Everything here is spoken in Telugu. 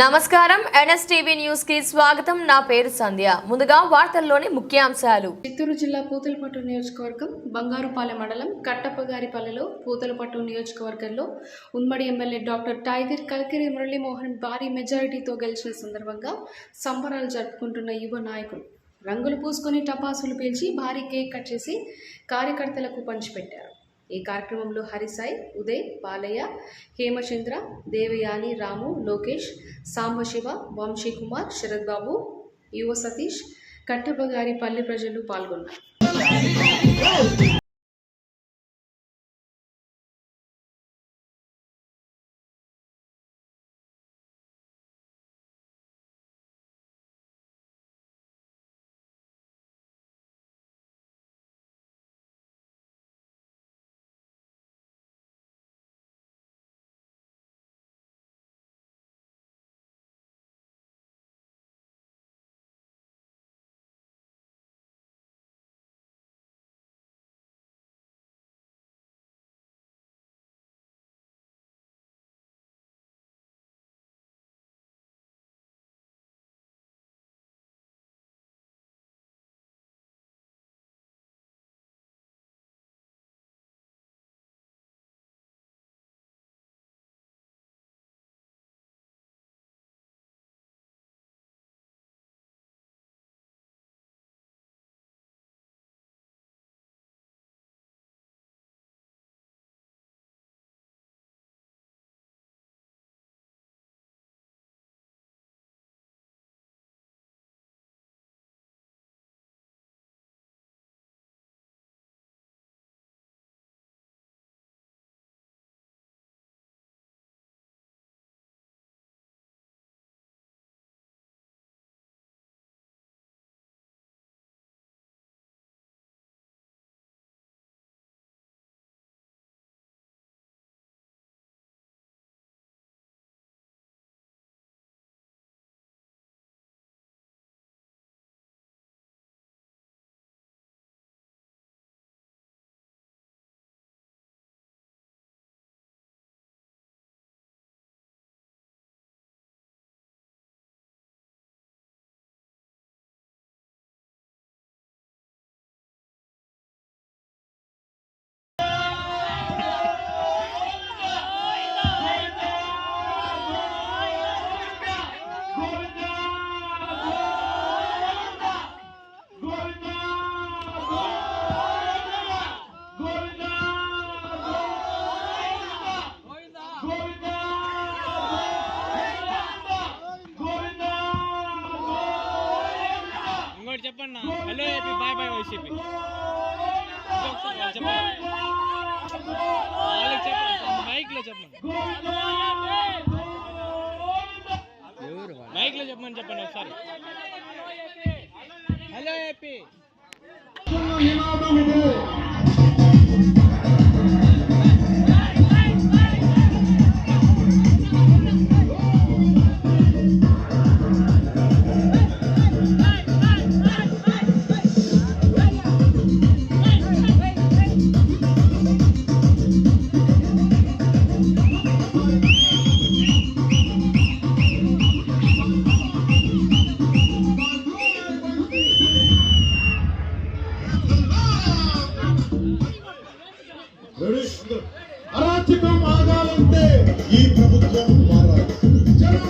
నమస్కారం. ఎన్ఎస్టీవీ న్యూస్కి స్వాగతం. నా పేరు సంధ్య. ముందుగా వార్తల్లోని ముఖ్యాంశాలు. చిత్తూరు జిల్లా పూతలపట్టు నియోజకవర్గం బంగారుపాలెం మండలం కట్టప్పగారిపల్లెలో పూతలపట్టు నియోజకవర్గంలో ఉమ్మడి MLA doctor tiger Kalikiri Muralimohan భారీ మెజారిటీతో గెలిచిన సందర్భంగా సంబరాలు జరుపుకుంటున్న యువ నాయకులు రంగులు పూసుకొని టపాసులు పేల్చి భారీ కేక్ కట్ చేసి కార్యకర్తలకు పంచిపెట్టారు. ఈ కార్యక్రమంలో హరిసాయి ఉదయ్ బాలయ్య హేమచంద్ర దేవయాని రాము లోకేష్ సాంబశివ వంశీకుమార్ శరత్ బాబు యువ సతీష్ కట్టబగారి పల్లె ప్రజలు పాల్గొన్నారు. వైసీపీ వాళ్ళు చెప్పండి వాళ్ళకి చెప్పండి మైక్లో చెప్పండి. మైక్లో చెప్పమని చెప్పండి ఒకసారి. Hello AP. అరాచకం ఆగాలంటే ఈ ప్రభుత్వం మారాలి జనం